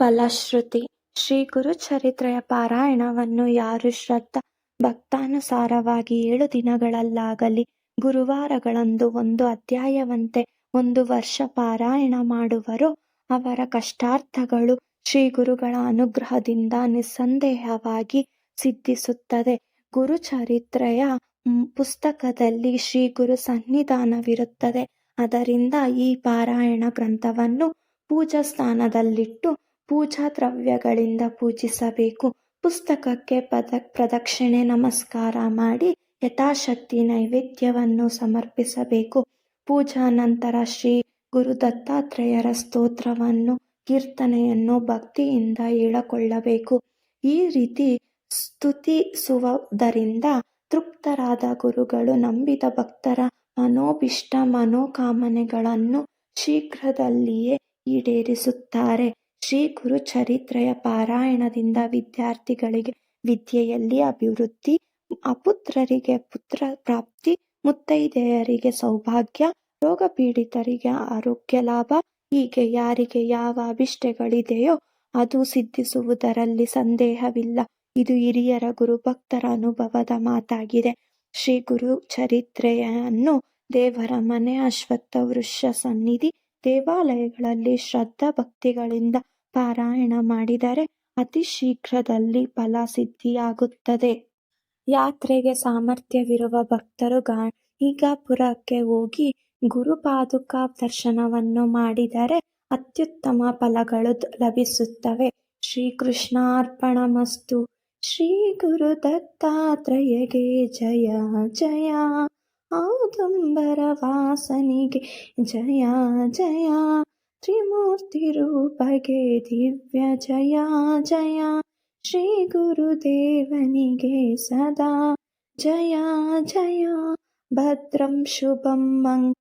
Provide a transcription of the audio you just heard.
ಫಲಶ್ರುತಿ. ಶ್ರೀ ಗುರುಚರಿತ್ರೆಯ ಪಾರಾಯಣವನ್ನು ಯಾರು ಶ್ರದ್ಧಾ ಭಕ್ತಾನುಸಾರವಾಗಿ ಏಳು ದಿನಗಳಲ್ಲಾಗಲಿ ಗುರುವಾರಗಳಂದು ಒಂದು ಅಧ್ಯಾಯವಂತೆ ಒಂದು ವರ್ಷ ಪಾರಾಯಣ ಮಾಡುವರು. ಅವರ ಕಷ್ಟಾರ್ಥಗಳು ಶ್ರೀ ಗುರುಗಳ ಅನುಗ್ರಹದಿಂದ ನಿಸ್ಸಂದೇಹವಾಗಿ ಸಿದ್ಧಿಸುತ್ತದೆ. ಗುರುಚರಿತ್ರೆಯ ಪುಸ್ತಕದಲ್ಲಿ ಶ್ರೀ ಗುರು ಸನ್ನಿಧಾನವಿರುತ್ತದೆ. ಅದರಿಂದ ಈ ಪಾರಾಯಣ ಗ್ರಂಥವನ್ನು ಪೂಜಾ ಸ್ಥಾನದಲ್ಲಿಟ್ಟು ಪೂಜಾ ದ್ರವ್ಯಗಳಿಂದ ಪೂಜಿಸಬೇಕು. ಪುಸ್ತಕಕ್ಕೆ ಪದ, ಪ್ರದಕ್ಷಿಣೆ, ನಮಸ್ಕಾರ ಮಾಡಿ ಯಥಾಶಕ್ತಿ ನೈವೇದ್ಯವನ್ನು ಸಮರ್ಪಿಸಬೇಕು. ಪೂಜಾ ನಂತರ ಶ್ರೀ ಗುರು ದತ್ತಾತ್ರೇಯರ ಸ್ತೋತ್ರವನ್ನು, ಕೀರ್ತನೆಯನ್ನು ಭಕ್ತಿಯಿಂದ ಹೇಳಿಕೊಳ್ಳಬೇಕು. ಈ ರೀತಿ ಸ್ತುತಿಸುವುದರಿಂದ ತೃಪ್ತರಾದ ಗುರುಗಳು ನಂಬಿದ ಭಕ್ತರ ಮನೋಭಿಷ್ಟ ಮನೋಕಾಮನೆಗಳನ್ನು ಶೀಘ್ರದಲ್ಲಿಯೇ ಈಡೇರಿಸುತ್ತಾರೆ. ಶ್ರೀ ಗುರು ಚರಿತ್ರೆಯ ಪಾರಾಯಣದಿಂದ ವಿದ್ಯಾರ್ಥಿಗಳಿಗೆ ವಿದ್ಯೆಯಲ್ಲಿ ಅಭಿವೃದ್ಧಿ, ಅಪುತ್ರರಿಗೆ ಪುತ್ರ ಪ್ರಾಪ್ತಿ, ಮುತ್ತೈದೆಯರಿಗೆ ಸೌಭಾಗ್ಯ, ರೋಗಪೀಡಿತರಿಗೆ ಆರೋಗ್ಯ ಲಾಭ, ಹೀಗೆ ಯಾರಿಗೆ ಯಾವ ಅಭಿಷ್ಟಗಳಿದೆಯೋ ಅದು ಸಿದ್ಧಿಸುವುದರಲ್ಲಿ ಸಂದೇಹವಿಲ್ಲ. ಇದು ಹಿರಿಯರ ಗುರುಭಕ್ತರ ಅನುಭವದ ಮಾತಾಗಿದೆ. ಶ್ರೀ ಗುರು ಚರಿತ್ರೆಯನ್ನು ದೇವರ ಮನೆ ಅಶ್ವತ್ಥ ವೃಷ ಸನ್ನಿಧಿ ದೇವಾಲಯಗಳಲ್ಲಿ ಶ್ರದ್ಧಾ ಭಕ್ತಿಗಳಿಂದ ಪಾರಾಯಣ ಮಾಡಿದರೆ ಅತಿ ಶೀಘ್ರದಲ್ಲಿ ಫಲ ಸಿದ್ಧಿಯಾಗುತ್ತದೆ. ಯಾತ್ರೆಗೆ ಸಾಮರ್ಥ್ಯವಿರುವ ಭಕ್ತರು ಗಾಣಿಗಾಪುರಕ್ಕೆ ಹೋಗಿ ಗುರುಪಾದುಕಾ ದರ್ಶನವನ್ನು ಮಾಡಿದರೆ ಅತ್ಯುತ್ತಮ ಫಲಗಳು ಲಭಿಸುತ್ತವೆ. ಶ್ರೀಕೃಷ್ಣಾರ್ಪಣಮಸ್ತು. ಶ್ರೀ ಗುರು ದತ್ತಾತ್ರಯಗೆ ಜಯ ಜಯ. औदुम्बरवासनिगे जया जया त्रिमूर्तिरूपगे दिव्यजया जया श्रीगुरुदेवनिगे सदा। जया जया भद्रं शुभं म